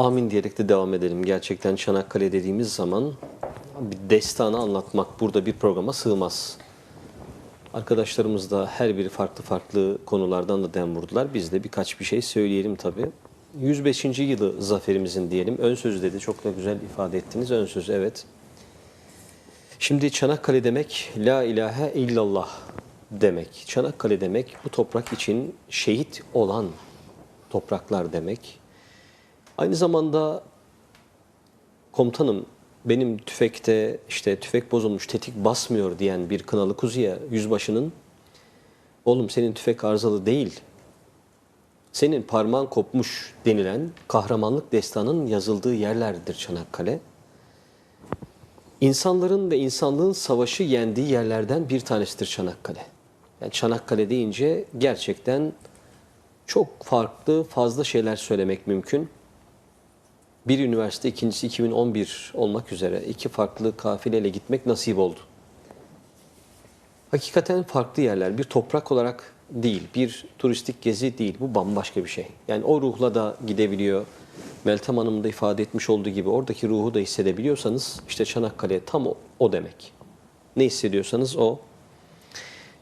Amin diyerek de devam edelim. Gerçekten Çanakkale dediğimiz zaman bir destanı anlatmak burada bir programa sığmaz. Arkadaşlarımız da her biri farklı farklı konulardan da dem vurdular. Biz de birkaç bir şey söyleyelim tabii. 105. yılı zaferimizin diyelim. Ön sözü dedi. Çok da güzel ifade ettiniz. Ön söz evet. Şimdi Çanakkale demek La ilahe illallah demek. Çanakkale demek bu toprak için şehit olan topraklar demek. Aynı zamanda komutanım benim tüfekte işte tüfek bozulmuş tetik basmıyor diyen bir kınalı kuzuya yüzbaşının oğlum senin tüfek arızalı değil senin parmağın kopmuş denilen kahramanlık destanının yazıldığı yerlerdir Çanakkale. İnsanların ve insanlığın savaşı yendiği yerlerden bir tanesidir Çanakkale. Yani Çanakkale deyince gerçekten çok farklı fazla şeyler söylemek mümkün. Bir üniversite ikincisi 2011 olmak üzere iki farklı kafileyle gitmek nasip oldu. Hakikaten farklı yerler. Bir toprak olarak değil, bir turistik gezi değil. Bu bambaşka bir şey. Yani o ruhla da gidebiliyor. Meltem Hanım'ın da ifade etmiş olduğu gibi oradaki ruhu da hissedebiliyorsanız işte Çanakkale tam o, o demek. Ne hissediyorsanız o.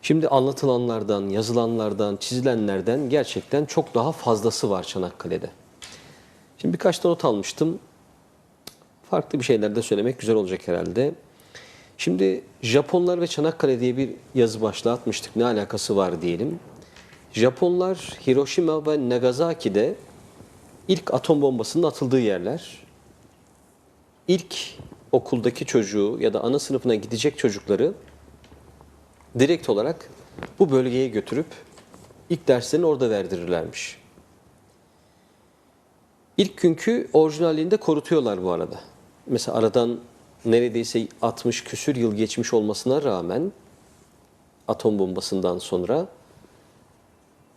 Şimdi anlatılanlardan, yazılanlardan, çizilenlerden gerçekten çok daha fazlası var Çanakkale'de. Şimdi birkaç da not almıştım. Farklı bir şeyler de söylemek güzel olacak herhalde. Şimdi Japonlar ve Çanakkale diye bir yazı başlığı atmıştık. Ne alakası var diyelim. Japonlar Hiroşima ve Nagasaki'de ilk atom bombasının atıldığı yerler. İlk okuldaki çocuğu ya da ana sınıfına gidecek çocukları direkt olarak bu bölgeye götürüp ilk derslerini orada verdirirlermiş. İlk günkü orijinalliğini de korutuyorlar bu arada. Mesela aradan neredeyse 60 küsür yıl geçmiş olmasına rağmen atom bombasından sonra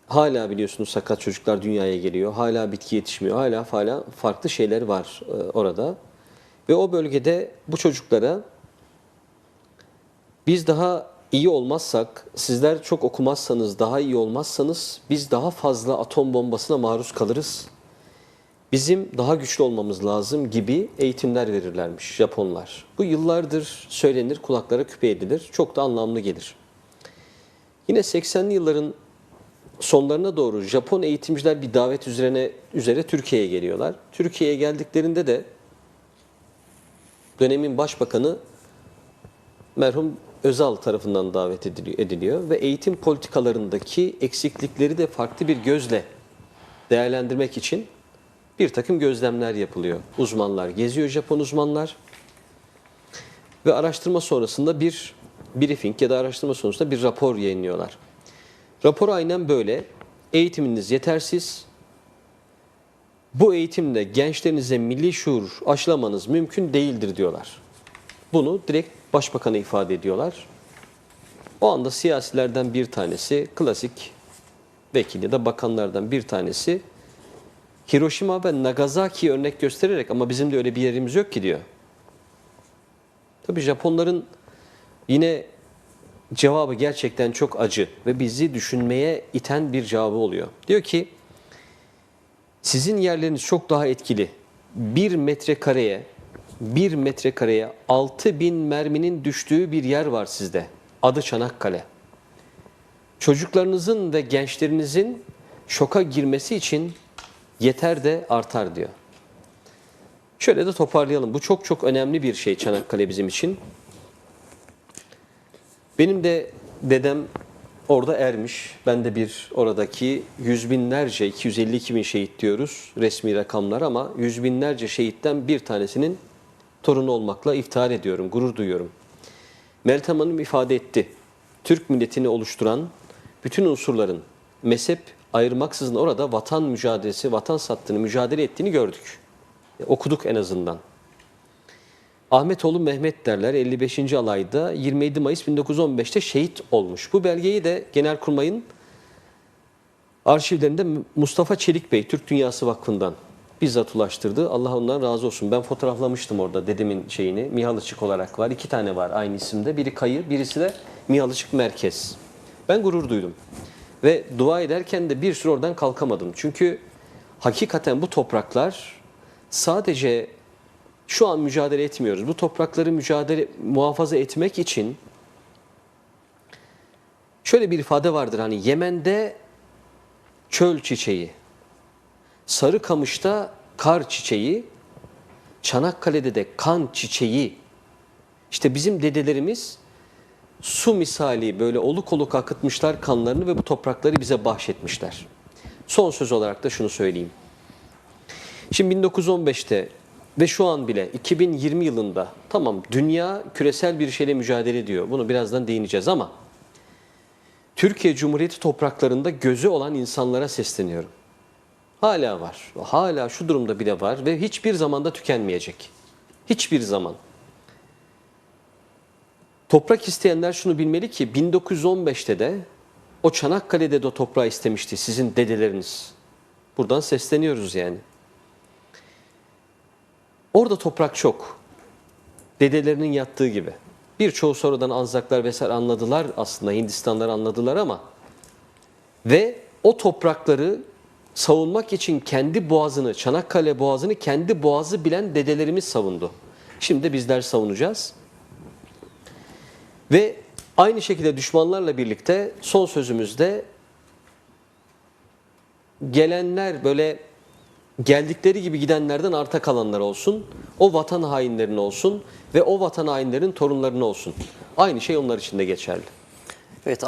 hala biliyorsunuz sakat çocuklar dünyaya geliyor. Hala bitki yetişmiyor. Hala hala farklı şeyler var e, orada. Ve o bölgede bu çocuklara biz daha iyi olmazsak, sizler çok okumazsanız, daha iyi olmazsanız biz daha fazla atom bombasına maruz kalırız. Bizim daha güçlü olmamız lazım gibi eğitimler verirlermiş Japonlar. Bu yıllardır söylenir, kulaklara küpe edilir. Çok da anlamlı gelir. Yine 80'li yılların sonlarına doğru Japon eğitimciler bir davet üzerine üzere Türkiye'ye geliyorlar. Türkiye'ye geldiklerinde de dönemin başbakanı merhum Özal tarafından davet ediliyor, ve eğitim politikalarındaki eksiklikleri de farklı bir gözle değerlendirmek için bir takım gözlemler yapılıyor. Uzmanlar geziyor Japon uzmanlar ve araştırma sonrasında bir briefing ya da araştırma sonrasında bir rapor yayınlıyorlar. Rapor aynen böyle. Eğitiminiz yetersiz. Bu eğitimle gençlerinize milli şuur aşılamanız mümkün değildir diyorlar. Bunu direkt başbakana ifade ediyorlar. O anda siyasilerden bir tanesi, klasik vekili de bakanlardan bir tanesi Hiroşima ve Nagasaki örnek göstererek ama bizim de öyle bir yerimiz yok ki diyor. Tabii Japonların yine cevabı gerçekten çok acı ve bizi düşünmeye iten bir cevabı oluyor. Diyor ki sizin yerleriniz çok daha etkili. Bir metrekareye bir metrekareye 6 bin merminin düştüğü bir yer var sizde. Adı Çanakkale. Çocuklarınızın ve gençlerinizin şoka girmesi için yeter de artar diyor. Şöyle de toparlayalım. Bu çok çok önemli bir şey Çanakkale bizim için. Benim de dedem orada ermiş. Ben de bir oradaki yüz binlerce, 252 bin şehit diyoruz resmi rakamlar ama yüz binlerce şehitten bir tanesinin torunu olmakla iftihar ediyorum, gurur duyuyorum. Meltem Hanım ifade etti. Türk milletini oluşturan bütün unsurların mezhep ayırmaksızın orada vatan mücadelesi, vatan sattığını, mücadele ettiğini gördük. E, okuduk en azından. Ahmetoğlu Mehmet derler 55. alayda 27 Mayıs 1915'te şehit olmuş. Bu belgeyi de Genelkurmay'ın arşivlerinde Mustafa Çelik Bey Türk Dünyası Vakfı'ndan bizzat ulaştırdı. Allah ondan razı olsun. Ben fotoğraflamıştım orada dedemin şeyini. Mihalıçık olarak var. İki tane var aynı isimde. Biri Kayır, birisi de Mihalıçık Merkez. Ben gurur duydum. Ve dua ederken de bir süre oradan kalkamadım. Çünkü hakikaten bu topraklar sadece şu an mücadele etmiyoruz. Bu toprakları mücadele muhafaza etmek için şöyle bir ifade vardır hani Yemen'de çöl çiçeği, Sarıkamış'ta kar çiçeği, Çanakkale'de de kan çiçeği. İşte bizim dedelerimiz su misali böyle oluk oluk akıtmışlar kanlarını ve bu toprakları bize bahşetmişler. Son söz olarak da şunu söyleyeyim. Şimdi 1915'te ve şu an bile 2020 yılında tamam dünya küresel bir şeyle mücadele ediyor. Bunu birazdan değineceğiz ama Türkiye Cumhuriyeti topraklarında gözü olan insanlara sesleniyorum. Hala var. Hala şu durumda bile var ve hiçbir zamanda tükenmeyecek. Hiçbir zaman. Toprak isteyenler şunu bilmeli ki 1915'te de o Çanakkale'de de toprağı istemişti sizin dedeleriniz. Buradan sesleniyoruz yani. Orada toprak çok. Dedelerinin yattığı gibi. Birçoğu sonradan Anzaklar vesaire anladılar aslında Hindistanlar anladılar ama ve o toprakları savunmak için kendi boğazını, Çanakkale boğazını kendi boğazı bilen dedelerimiz savundu. Şimdi bizler savunacağız. Ve aynı şekilde düşmanlarla birlikte son sözümüzde gelenler böyle geldikleri gibi gidenlerden arta kalanlar olsun. O vatan hainlerinin olsun ve o vatan hainlerin torunlarının olsun. Aynı şey onlar için de geçerli.